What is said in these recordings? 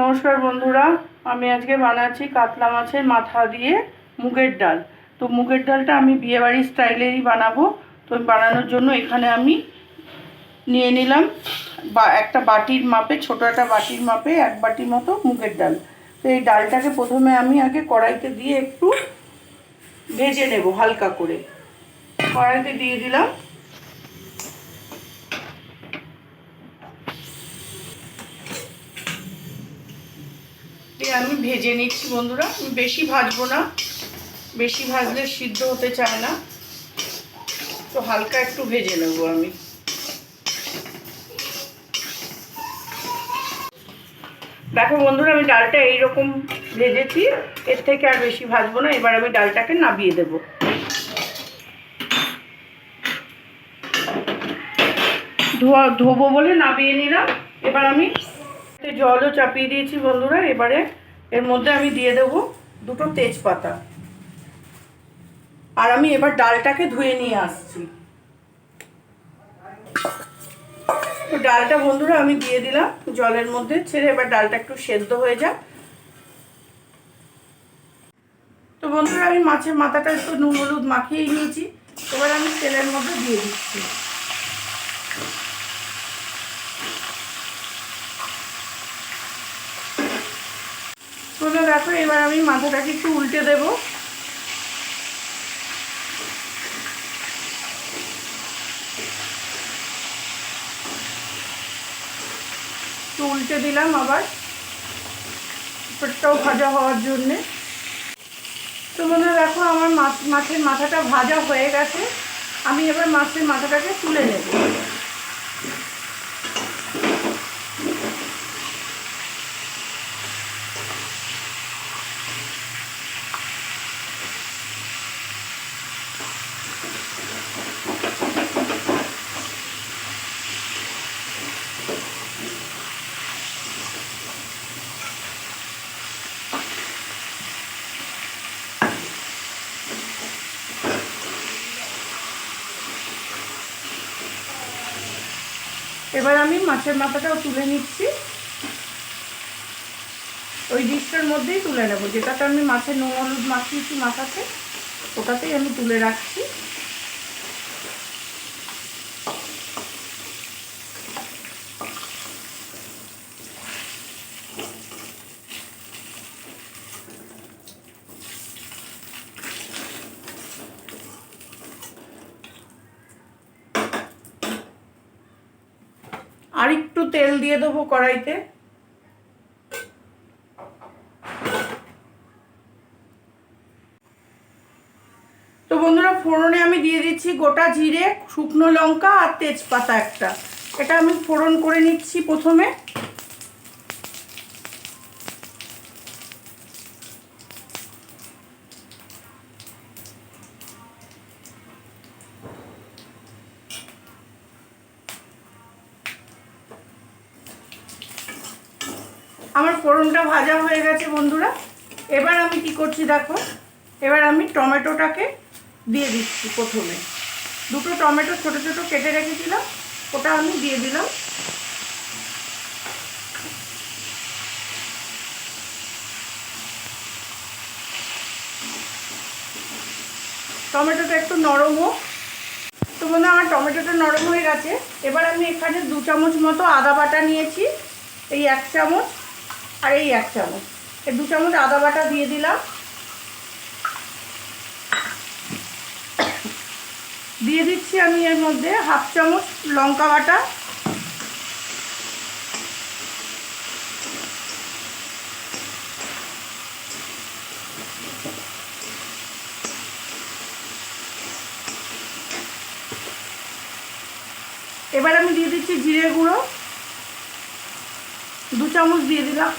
নমস্কার বন্ধুরা, আমি আজকে বানাচ্ছি কাতলা মাছের মাথা দিয়ে মুগের ডাল। তো মুগের ডালটা আমি বিয়েবাড়ির স্টাইলেরই বানাবো। তো বানানোর জন্য এখানে আমি নিয়ে নিলাম বা একটা বাটির মাপে, ছোট একটা বাটির মাপে এক বাটির মতো মুগের ডাল। তো এই ডালটাকে প্রথমে আমি আগে কড়াইতে দিয়ে একটু ভেজে নেব হালকা করে। কড়াইতে দিয়ে দিলাম আমি ভেজে নিচ্ছি বন্ধুরা। আমি বেশি ভাজবো না। বেশি ভাজলে সিদ্ধ হতে চায় না। তো হালকা একটু ভেজে নেব আমি। দেখো বন্ধুরা, আমি ডালটা এইরকম ভেজেছি। এর থেকে আর বেশি ভাজবো না। এবার আমি ডালটাকে নাবিয়ে দেব। ধোয়া, ধোবো বলে নাবিয়ে নিলাম। এবার আমি জলও চাপিয়ে দিয়েছি বন্ধুরা। এবারে এর মধ্যে আমি দিয়ে দেব দুটো তেজপাতা। আর আমি এবার ডালটাকে ধুয়ে নিয়ে আসছি। তো ডালটা বন্ধুরা আমি দিয়ে দিলাম, জলের মধ্যে ছেড়ে এবার ডালটা একটু সেদ্ধ হয়ে যাক। তো বন্ধুরা আমি মাছের মাথাটা একটু নুন হলুদ মাখিয়ে নিয়েছি, এবার আমি তেলের মধ্যে দিয়ে দিচ্ছি। তোমরা দেখো, এবার আমি মাথাটাকে একটু উল্টে দেব। একটু উল্টে দিলাম আবার। পেটটাও ভাজা হওয়ার জন্যে। তো বন্ধুরা, দেখো, আমার মাছ, মাছের মাথাটা ভাজা হয়ে গেছে। আমি এবার মাছের মাথাটাকে তুলে নেব। এবার আমি মাছের মাথাটাও তুলে নিচ্ছি। ওই ডিশটার মধ্যেই তুলে নেব। যেটাতে আমি মাছের নুন, হলুদ মাখিয়েছি মাথাতে, ওটাতেই আমি তুলে রাখছি। আর একটু তেল দিয়ে দেবো কড়াইতে। তো বন্ধুরা, ফোড়নে আমি দিয়ে দিচ্ছি গোটা জিরে, শুকনো লঙ্কা আর তেজপাতা একটা। এটা আমি ফোড়ন করে নিচ্ছি প্রথমে। আমার ফোড়নটা ভাজা হয়ে গেছে বন্ধুরা। এবার আমি কি করছি দেখো? এবার আমি টমেটোটাকে দিয়ে দিচ্ছি প্রথমে। দুটো টমেটো ছোট ছোট কেটে রেখেছিলাম, ওটা আমি দিয়ে দিলাম। টমেটোটা একটু নরম হোক। তো বন্ধু আমার টমেটোটা নরম হয়ে গেছে। এবার আমি এখানে দু চামচ মতো আদা বাটা নিয়েছি, এই এক চামচ। আর এই এক চামচ। এই দু চামচ আদা বাটা দিয়ে দিলাম। দিয়ে দিচ্ছি আমি এর মধ্যে হাফ চামচ লঙ্কা বাটা। এবার আমি দিয়ে দিচ্ছি জিরে গুঁড়ো। দু চামচ দিয়ে দিলাম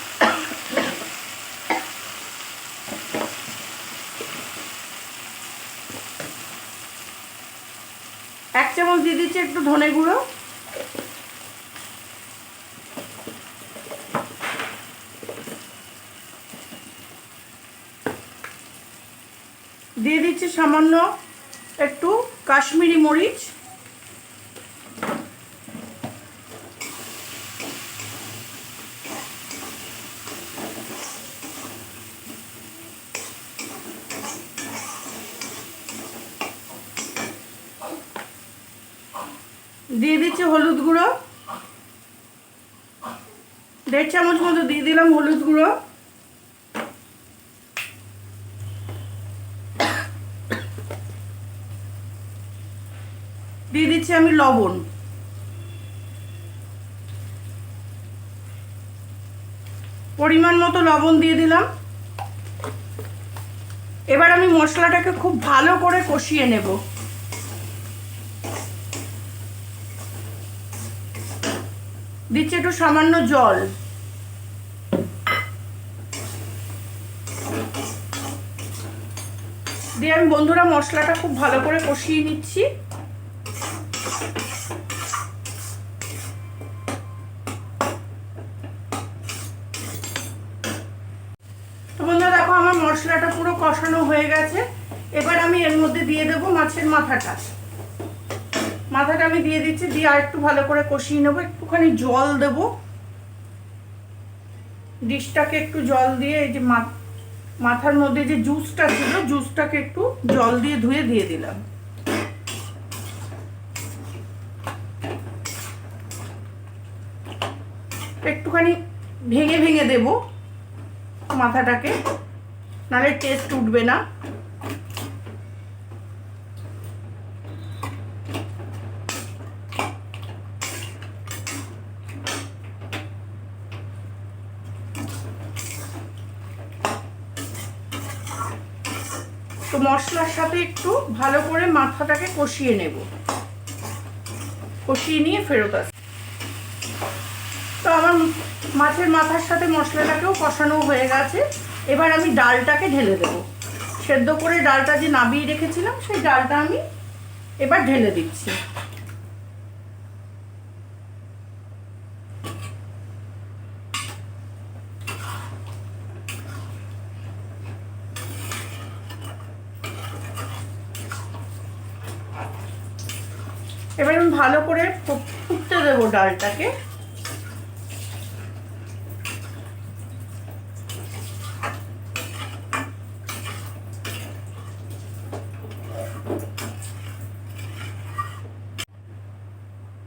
এক চামচ দিয়ে দিচ্ছি একটু ধনে গুঁড়ো। দিয়ে দিচ্ছি সামান্য একটু কাশ্মীরি মরিচ। দিয়ে দিচ্ছি হলুদ গুঁড়ো। দেড় চামচ মতো দিয়ে দিলাম হলুদ গুঁড়ো। দিয়ে দিচ্ছি আমি লবণ। পরিমাণ মতো লবণ দিয়ে দিলাম। এবার আমি মশলাটাকে খুব ভালো করে কষিয়ে নেব। দিচ্ছি একটু সামান্য জল। দিয়ে আমি বন্ধুরা মশলাটা খুব ভালো করে কষিয়ে নিচ্ছি। দেখো, আমার মশলাটা পুরো কষানো হয়ে গেছে। এবার আমি এর মধ্যে দিয়ে দেবো মাছের মাথাটা। মাথাটা আমি দিয়ে দিচ্ছি, দিয়ে আর একটু ভালো করে কষিয়ে নেব। একটুখানি জল দেবো। ডিশটাকে একটু জল দিয়ে এই যে মাথার মধ্যে যে জুসটা ছিল, জুসটাকে একটু জল দিয়ে ধুয়ে দিয়ে দিলাম। একটুখানি ভেঙে ভেঙে দেব মাথাটাকে, নাহলে টেস্ট উঠবে না। তো মশলার সাথে একটু ভালো করে মাথাটাকে কষিয়ে নেব। কষিয়ে নিয়ে ফেরত আস তো আমার মাছের মাথার সাথে মশলাটাকেও কষানো হয়ে গেছে। এবার আমি ডালটাকে ঢেলে দেব। সেদ্ধ করে ডালটা যে নাবিয়ে রেখেছিলাম, সেই ডালটা আমি এবার ঢেলে দিচ্ছি। এবার আমি ভালো করে ফুটতে দেবো ডালটাকে।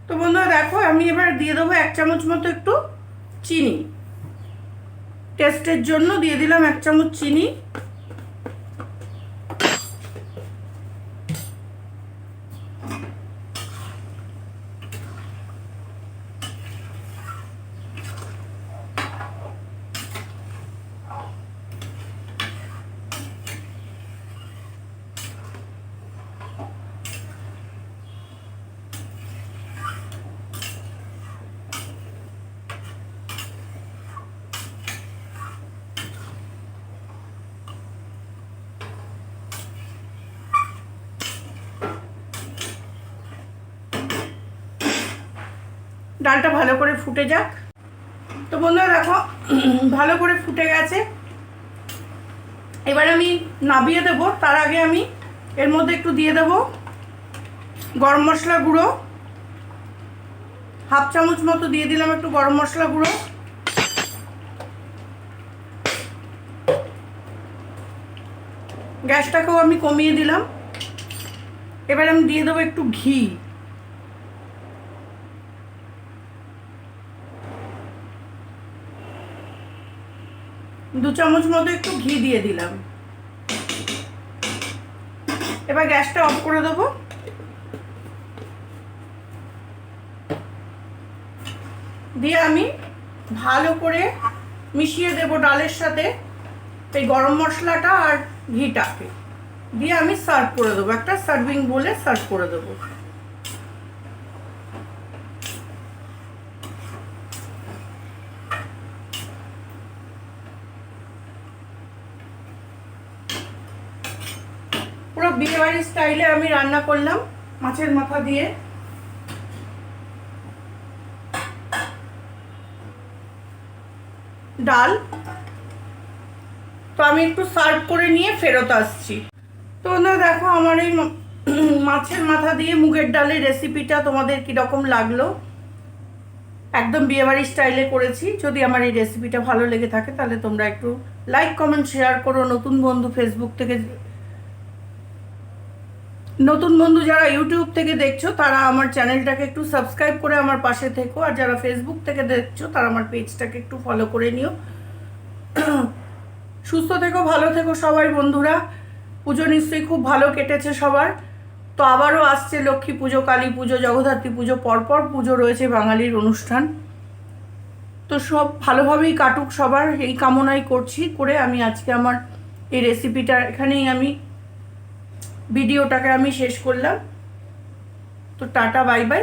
তো বন্ধুরা দেখো, আমি এবার দিয়ে দেবো এক চামচ মতো একটু চিনি। টেস্টের জন্য দিয়ে দিলাম এক চামচ চিনি। ডালটা ভালো করে ফুটে যাক। তো বন্ধুরা দেখো, ভালো করে ফুটে গেছে। এবার আমি নাবিয়ে দেবো, তার আগে আমি এর মধ্যে একটু দিয়ে দেবো গরম মশলা গুঁড়ো। হাফ চামচ মতো দিয়ে দিলাম একটু গরম মশলা গুঁড়ো। গ্যাসটাকেও আমি কমিয়ে দিলাম। এবার আমি দিয়ে দেবো একটু ঘি। দু চামচ মতো একটু ঘি দিয়ে দিলাম। এবার গ্যাসটা অফ করে দেবো। দিয়ে আমি ভালো করে মিশিয়ে দেব ডালের সাথে এই গরম মশলাটা আর ঘিটাকে। দিয়ে আমি সার্ভ করে দেবো, একটা সার্ভিং বলে সার্ভ করে দেবো। বিয়েবাড়ির স্টাইলে আমি রান্না করলাম মাছের মাথা দিয়ে। ডাল। তো আমি একটু সার্ভ করে নিয়ে ফেরত আসছি। তো না, দেখো আমার এই মাছের মাথা দিয়ে মুগের ডালের রেসিপিটা তোমাদের কীরকম লাগল? একদম বিয়েবাড়ির স্টাইলে করেছি। যদি আমার এই রেসিপিটা ভালো লেগে থাকে, তাহলে তোমরা একটু লাইক কমেন্ট শেয়ার করো। নতুন বন্ধু ফেসবুক থেকে নতুন বন্ধু যারা ইউটিউব থেকে দেখছ, তারা আমার চ্যানেলটাকে একটু সাবস্ক্রাইব করে আমার পাশে থেকো। আর যারা ফেসবুক থেকে দেখছ, তারা আমার পেজটাকে একটু ফলো করে নিও। সুস্থ থেকো, ভালো থেকো সবাই বন্ধুরা। পুজো নিশ্চয়ই খুব ভালো কেটেছে সবার। তো আবারও আসছে লক্ষ্মী পুজো, কালী পুজো, জগদ্ধাত্রী পুজো, পরপর পুজো রয়েছে বাঙালির অনুষ্ঠান। তো সব ভালোভাবেই কাটুক সবার, এই কামনাই করছি করে আমি আজকে আমার এই রেসিপিটা এখানেই আমি ভিডিওটাকে আমি শেষ করলাম। তো টাটা, বাই বাই।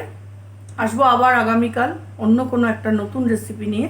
আসব আবার আগামীকাল অন্য কোনো একটা নতুন রেসিপি নিয়ে।